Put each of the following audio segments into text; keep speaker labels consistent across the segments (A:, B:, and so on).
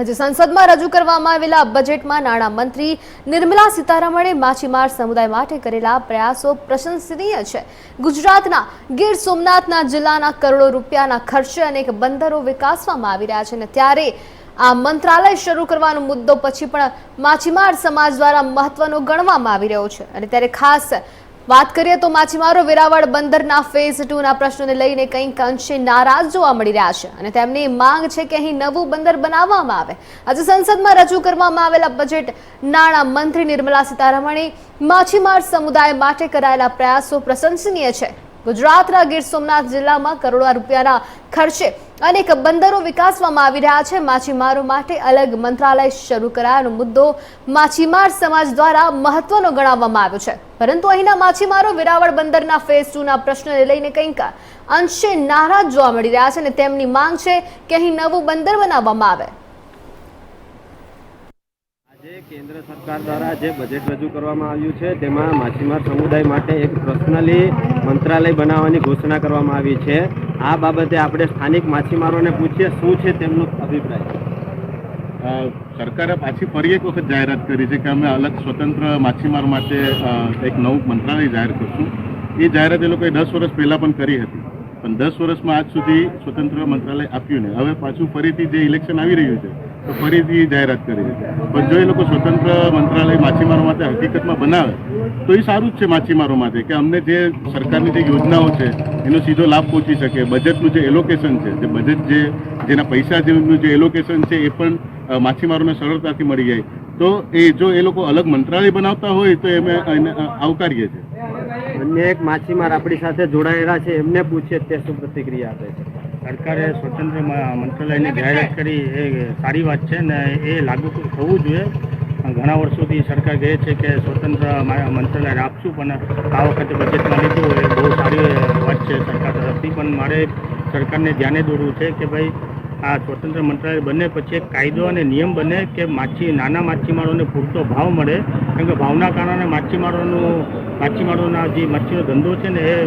A: આજે સંસદમાં રજૂ કરવામાં આવેલા બજેટમાં નાણામંત્રી નિર્મલા સીતારમણે માછીમાર સમુદાય માટે કરેલા પ્રયાસો પ્રશંસનીય છે. ગુજરાતના ગીર સોમનાથના જિલ્લાના કરોડો રૂપિયાના ખર્ચે અનેક બંદરો વિકાસવામાં આવી રહ્યા છે અને ત્યારે આ મંત્રાલય શરૂ કરવાનો મુદ્દો પછી પણ માછીમાર સમાજ દ્વારા મહત્વનો ગણવામાં આવી રહ્યો છે. અને ત્યારે ખાસ વાત કરીએ તો માછીમારો વેરાવળ બંદરના ફેઝ ટુના પ્રશ્નોને લઈને કંઈક અંશે નારાજ જોવા મળી રહ્યા છે અને તેમની માંગ છે કે અહીં નવું બંદર બનાવવામાં આવે. આજે સંસદમાં રજૂ કરવામાં આવેલા બજેટ નાણાં મંત્રી નિર્મલા સીતારમણે માછીમાર સમુદાય માટે કરાયેલા પ્રયાસો પ્રશંસનીય છે. ગુજરાતના ગીર સોમનાથ જિલ્લામાં કરોડો રૂપિયાના ખર્ચે અનેક બંદરો વિકાસવામાં આવી રહ્યા છે. માછીમારો માટે અલગ મંત્રાલય શરૂ કરાયાનો મુદ્દો માછીમાર સમાજ દ્વારા મહત્વનો ગણાવવામાં આવ્યો છે. પરંતુ અહીંના માછીમારો વેરાવળ બંદરના ફેઝ ટુના પ્રશ્નને લઈને કંઈક અંશે નારાજ જોવા મળી રહ્યા છે અને તેમની માંગ છે કે અહીં નવું બંદર બનાવવામાં આવે.
B: કેન્દ્ર સરકાર દ્વારા જે બજેટ રજૂ કરવામાં આવ્યું છે. તેમાં માછીમાર સમુદાય માટે એક પર્સનલી મંત્રાલય બનાવવાની ઘોષણા કરવામાં આવી છે. આ બાબતે આપણે સ્થાનિક માછીમારોને પૂછીએ, શું છે તેમનો અભિપ્રાય?
C: સરકારે પાછી ફરી એક વખત જાહેરાત કરી છે કે અમે અલગ સ્વતંત્ર માછીમાર માટે એક નવું મંત્રાલય જાહેર કરશું. એ જાહેરાત એ લોકોએ દસ વર્ષ પહેલાં પણ કરી હતી. પણ દસ વર્ષમાં આજ સુધી સ્વતંત્ર મંત્રાલય આપ્યું ને હવે પાછું ફરીથી જે ઇલેક્શન આવી રહ્યું છે, તો ફરીથી જાહેરાત કરી છે. પણ જો એ લોકો સ્વતંત્ર મંત્રાલય માછીમારો માટે હકીકતમાં બનાવે, તો એ સારું જ છે માછીમારો માટે કે અમને જે સરકારની જે યોજનાઓ છે, એનો સીધો લાભ પહોંચી શકે. બજેટનું જે એલોકેશન છે, જે બજેટ જે, જેના પૈસા જેનું જે એલોકેશન છે, એ પણ માછીમારોને સરળતાથી મળી જાય. તો એ જો એ લોકો અલગ મંત્રાલય બનાવતા હોય, તો એમે આવકારીએ છીએ.
B: અન્ય એક માછીમાર આપણી સાથે જોડાયેલા છે, એમને પૂછીએ તે શું પ્રતિક્રિયા આપે છે.
D: સરકારે સ્વતંત્ર મંત્રાલયની જાહેરાત કરી, એ સારી વાત છે ને એ લાગુ થવું જોઈએ. ઘણા વર્ષોથી સરકાર કહે છે કે સ્વતંત્ર મંત્રાલય રાખશું પણ આ વખતે બજેટમાં લીધું એ બહુ સારી વાત છે સરકાર તરફથી, પણ મારે સરકારને ધ્યાને દોરવું છે કે ભાઈ આ સ્વતંત્ર મંત્રાલય બને પછી એક કાયદો અને નિયમ બને કે માછી નાના માછીમારોને પૂરતો ભાવ મળે. કારણ કે ભાવના કારણે માછીમારોનું, માછીમારોના જે માછીનો ધંધો છે ને એ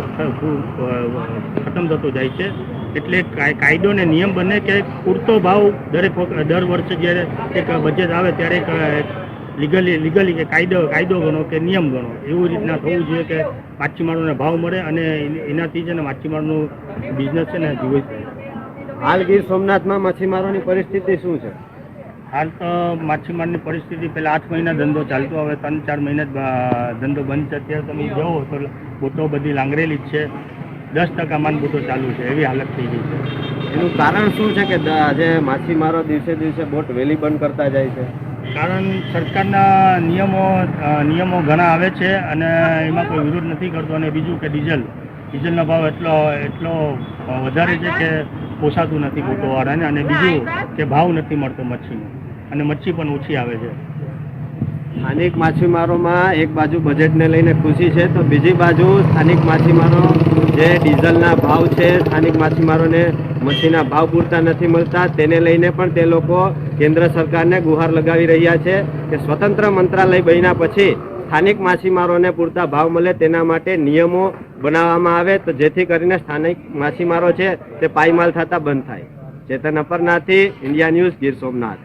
D: ખતમ થતો જાય છે. એટલે કાય- કાયદો ને નિયમ બને કે પૂરતો ભાવ દરેક દર વર્ષે જ્યારે એક બજેટ આવે ત્યારે એક, લીગલી લીગલી કે કાયદો કાયદો ગણો કે નિયમ ગણો. એવું રીતના થવું જોઈએ કે માછીમારોને ભાવ મળે અને એનાથી છે ને માછીમારનું બિઝનેસ છે ને રહે
B: હાલ ગીર સોમનાથમાં માછીમારોની પરિસ્થિતિ શું છે?
D: હાલ તો માછીમારની પરિસ્થિતિ પહેલાં આઠ મહિના ધંધો ચાલતો હવે ત્રણ ચાર મહિના જ ધંધો બંધ છે. અત્યારે તમે જુઓ તો બોટો બધી લાંગરેલી જ છે. દસ ટકા માન બોટો ચાલુ છે. એવી હાલત થઈ ગઈ છે.
B: એનું કારણ શું છે કે આજે માછીમારો દિવસે દિવસે બોટ વહેલી બંધ કરતા જાય છે?
D: કારણ સરકારના નિયમો નિયમો ઘણા આવે છે અને એમાં કોઈ વિરોધ નથી કરતો. અને બીજું કે ડીઝલ. ડીઝલનો ભાવ એટલો એટલો વધારે છે કે પોસાતું નથી ગોટોવાળાને અને બીજું કે ભાવ નથી મળતો મચ્છીનો. અને મચ્છી પણ ઓછી આવે છે.
B: સ્થાનિક માછીમારોમાં એક બાજુ બજેટને લઈને ખુશી છે તો બીજી બાજુ સ્થાનિક માછીમારો જે ડીઝલના ભાવ છે સ્થાનિક માછીમારોને મચ્છીના ભાવ પૂરતા નથી મળતા તેને લઈને પણ તે લોકો કેન્દ્ર સરકારને ગુહાર લગાવી રહ્યા છે કે સ્વતંત્ર મંત્રાલય બન્યા પછી સ્થાનિક માછીમારોને પૂરતા ભાવ મળે તેના માટે નિયમો બનાવવામાં આવે તો જેથી કરીને સ્થાનિક માછીમારો છે તે પાયમાલ થતા બંધ થાય. Chetan Aparnathi India news Gir Somnath.